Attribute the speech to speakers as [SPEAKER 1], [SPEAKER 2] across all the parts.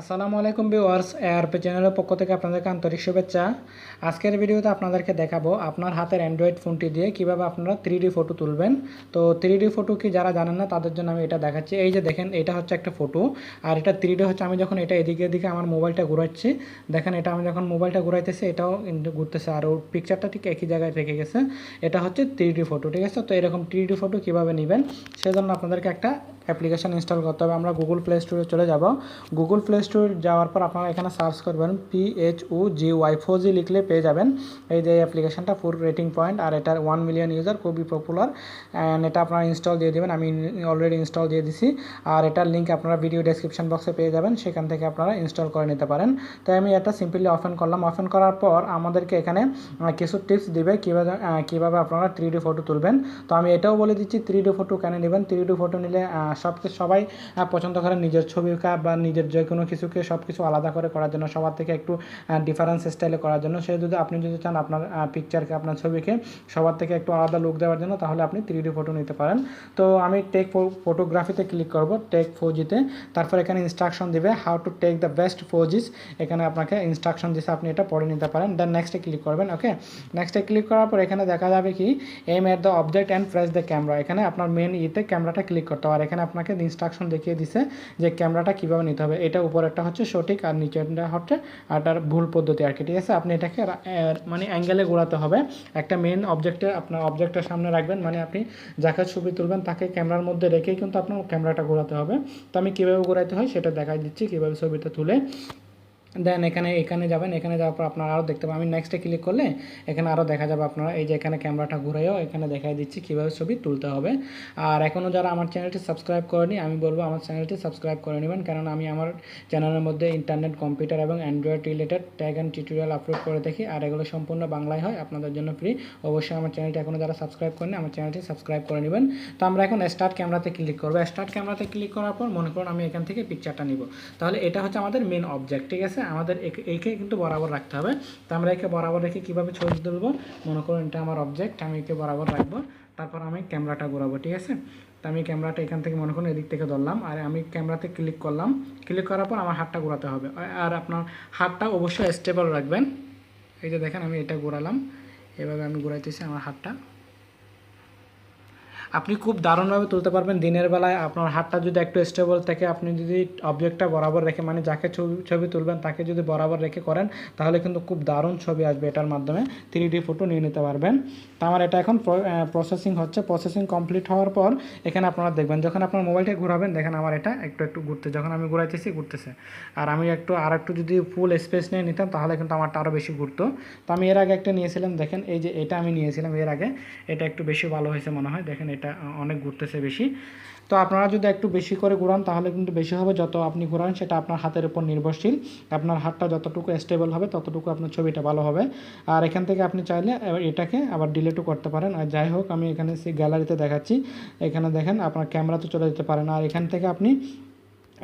[SPEAKER 1] আসসালামু আলাইকুম viewers ARP চ্যানেলের পক্ষ থেকে আপনাদেরকে আন্তরিক শুভেচ্ছা। আজকের ভিডিওতে আপনাদেরকে দেখাবো আপনার হাতের অ্যান্ড্রয়েড ফোনটি দিয়ে কীভাবে আপনারা থ্রি ফটো তুলবেন। তো থ্রি ফটো কি যারা জানেন না, তাদের জন্য আমি এটা দেখাচ্ছি। এই যে দেখেন, এটা হচ্ছে একটা ফটো আর এটা থ্রি হচ্ছে, আমি যখন এটা এদিকে এদিকে আমার মোবাইলটা ঘুরাচ্ছি, দেখেন এটা আমি যখন মোবাইলটা ঘুরাইতেছি, এটাও ঘুরতেছে। আর ওর পিকচারটা ঠিক একই জায়গায় রেখে গেছে। এটা হচ্ছে থ্রি ফটো ঠিক আছে? তো এরকম থ্রি ফটো কীভাবে নেবেন, সেজন্য আপনাদেরকে একটা অ্যাপ্লিকেশন ইনস্টল করতে হবে। আমরা গুগল প্লে স্টোরে চলে যাব। গুগল প্লে স্টোর যাওয়ার পর আপনারা এখানে সার্চ করবেন P H O G Y four G লিখলে পেয়ে যাবেন। এই যে অ্যাপ্লিকেশনটা ফুল রেটিং পয়েন্ট আর এটার ওয়ান মিলিয়ন ইউজার খুবই পপুলার অ্যান্ড এটা আপনারা ইনস্টল দিয়ে দেবেন। আমি অলরেডি ইনস্টল দিয়ে দিছি আর এটার লিঙ্ক আপনারা ভিডিও ডেসক্রিপশন বক্সে পেয়ে যাবেন সেখান থেকে আপনারা ইনস্টল করে নিতে পারেন। তাই আমি এটা সিম্পলি অফেন করলাম। অফেন করার পর আমাদেরকে এখানে কিছু টিপস দিবে কীভাবে কীভাবে আপনারা থ্রি ডি ফটো তুলবেন। তো আমি এটাও বলে দিচ্ছি থ্রি ডি ফটো কেন নেবেন? থ্রি ডি ফটো নিলে আহ, সব কিছু সবাই পছন্দ করেন নিজের ছবি বা নিজের যে কোনো কিছুকে সব কিছু আলাদা করে করার জন্য, সবার থেকে একটু ডিফারেন্স স্টাইলে করার জন্য। সে যদি, আপনি যদি চান আপনার পিকচারকে আপনার ছবিকে সবার থেকে একটু আলাদা লুক দেওয়ার জন্য, তাহলে আপনি থ্রি ফটো নিতে পারেন। তো আমি টেক ফটোগ্রাফিতে ক্লিক করব টেক ফোজিতে তারপর এখানে ইনস্ট্রাকশন দিবে how to take the best ফোজিস এখানে আপনাকে ইনস্ট্রাকশন দিছে, আপনি এটা পড়ে নিতে পারেন। দেন নেক্সটে ক্লিক করবেন ওকে নেক্সটে ক্লিক করার পর এখানে দেখা যাবে কি aim at the object and press the camera এখানে আপনার মেন ইতে ক্যামেরাটা ক্লিক করতে হবে। আর এখানে আপনাকে ইনস্ট্রাকশন দেখিয়ে দিছে যে ক্যামেরাটা কীভাবে নিতে হবে। এটা উপরেরটা হচ্ছে সঠিক আর নিচেরটা হচ্ছে আটার ভুল পদ্ধতি আর কি, ঠিক আছে? আপনি এটাকে মানে অ্যাঙ্গেলে ঘোরাতে হবে। একটা মেন অবজেক্টে আপনার অবজেক্টের সামনে রাখবেন মানে আপনি যাকে ছবি তুলবেন তাকে ক্যামেরার মধ্যে রেখেই কিন্তু আপনার ক্যামেরাটা ঘোরাতে হবে। তো আমি কীভাবে ঘোরাতে হয় সেটা দেখাই দিচ্ছি, কীভাবে ছবিটা তুলে দেন এখানে এখানে যাবেন, এখানে যাওয়ার পর আপনারা আরও দেখতে পাবেন। আমি নেক্সটে ক্লিক করলে এখানে আরও দেখা যাবে আপনারা, এই যে এখানে ক্যামেরাটা ঘুরেও এখানে দেখাই দিচ্ছি কীভাবে ছবি তুলতে হবে। আর এখনও যারা আমার চ্যানেলটি সাবস্ক্রাইব করেনি, আমি বলব আমার চ্যানেলটি সাবস্ক্রাইব করে নেবেন। কারণ আমি আমার চ্যানেলের মধ্যে ইন্টারনেট কম্পিউটার এবং android related tag and tutorial upload করে দেখি। আর এগুলো সম্পূর্ণ বাংলায় হয়, আপনাদের জন্য ফ্রি অবশ্যই আমার চ্যানেলটি এখনও যারা সাবস্ক্রাইব করেনি আমার চ্যানেলটি সাবস্ক্রাইব করে নেবেন। তো আমরা এখন স্টার্ট ক্যামেরাতে ক্লিক করব। স্টার্ট ক্যামেরাতে ক্লিক করার পর মনে করুন আমি এখান থেকে পিকচারটা নিব। তাহলে এটা হচ্ছে আমাদের মেন অবজেক্ট ঠিক আছে? আমাদের একে- কিন্তু বরাবর রাখতে হবে। তো আমরা একে বরাবর রেখে কীভাবে ছবি তুলবো? মনে করুন, এটা আমার অবজেক্ট আমি একে বরাবর রাখব। তারপর আমি ক্যামেরাটা ঘোরাবো, ঠিক আছে? তো আমি ক্যামেরাটা এখান থেকে মনে করুন এদিক থেকে ধরলাম, আর আমি ক্যামেরাতে ক্লিক করলাম। ক্লিক করার পর আমার হাতটা ঘোরাতে হবে। আর আপনার হাতটা অবশ্যই স্টেবল রাখবেন। এই যে দেখেন, আমি এটা ঘোরালাম। এভাবে আমি ঘোরাইতেছি আমার হাতটা। আপনি খুব দারুণভাবে তুলতে পারবেন দিনের বেলায়। আপনার হাতটা যদি একটু স্টেবল থাকে, আপনি যদি অবজেক্টটা বরাবর রেখে মানে যাকে ছবি ছবি তুলবেন, তাকে যদি বরাবর রেখে করেন, তাহলে কিন্তু খুব দারুণ ছবি আসবে এটার মাধ্যমে। থ্রি ডি ফটো নিয়ে নিতে পারবেন। তো আমার এটা এখন প্রসেসিং হচ্ছে। প্রসেসিং কমপ্লিট হওয়ার পর, এখানে আপনারা দেখবেন, যখন আপনার মোবাইলটা ঘোরাবেন, দেখেন আমার এটা একটু একটু ঘুরতে, যখন আমি ঘুরাইতেছি, ঘুরতেছে। আর আমি একটু আর একটু যদি ফুল স্পেস নিয়ে নিতাম, তাহলে কিন্তু আমারটা আরও বেশি ঘুরতো। তো আমি এর আগে একটা নিয়েছিলাম, দেখেন, এই যে এটা আমি নিয়েছিলাম এর আগে। এটা একটু বেশি ভালো হয়েছে মনে হয়, দেখেন এটা অনেক ঘুরতেছে বেশি। তো আপনারা যদি একটু বেশি করে ঘুরান, তাহলে কিন্তু বেশি হবে যত আপনি ঘুরান, সেটা আপনার হাতের উপর নির্ভরশীল। আপনার হাতটা যতটুকু স্টেবল হবে, ততটুকু আপনার ছবিটা ভালো হবে। আর এখান থেকে আপনি চাইলে এটাকে আবার ডিলেটও করতে পারেন। আর যাই হোক, আমি এখানে সেই গ্যালারিতে দেখাচ্ছি। এখানে দেখেন, আপনার ক্যামেরাতে চলে যেতে পারেন আর এখান থেকে আপনি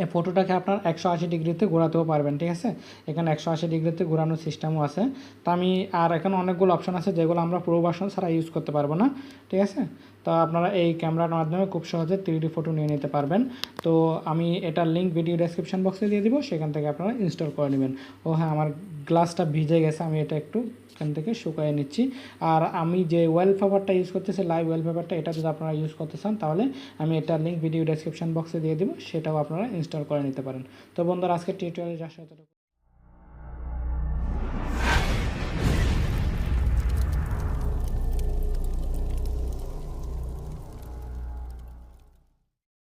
[SPEAKER 1] এই ফটোটাকে আপনার একশো আশি ডিগ্রিতে ঘোরাতেও পারবেন, ঠিক আছে? এখানে একশো আশি ডিগ্রিতে ঘোরানোর সিস্টেমও আছে। তা আমি আর এখানে অনেকগুলো অপশন আছে, যেগুলো আমরা পুরো ভার্সন ছাড়া ইউজ করতে পারব না, ঠিক আছে? তো আপনারা এই ক্যামেরার মাধ্যমে খুব সহজে থ্রি ফটো নিয়ে নিতে পারবেন। তো আমি এটার লিঙ্ক ভিডিও ডেসক্রিপশন বক্সে দিয়ে দিব, সেখান থেকে আপনারা ইনস্টল করে নেবেন। ও হ্যাঁ আমার গ্লাসটা ভিজে গেছে, আমি এটা একটু এখান থেকে শুকায় নিচ্ছি। আর আমি যে ওয়েল পেপারটা ইউজ করতেছি লাইভ ওয়েল পেপারটা এটা যদি আপনারা ইউজ করতে চান, তাহলে আমি এটা লিঙ্ক ভিডিও ডেসক্রিপশন বক্সে দিয়ে দিব, সেটাও আপনারা ইনস্টল করে নিতে পারেন। তো বন্ধুরা আজকে টিউটোরিয়ালে যা সাথে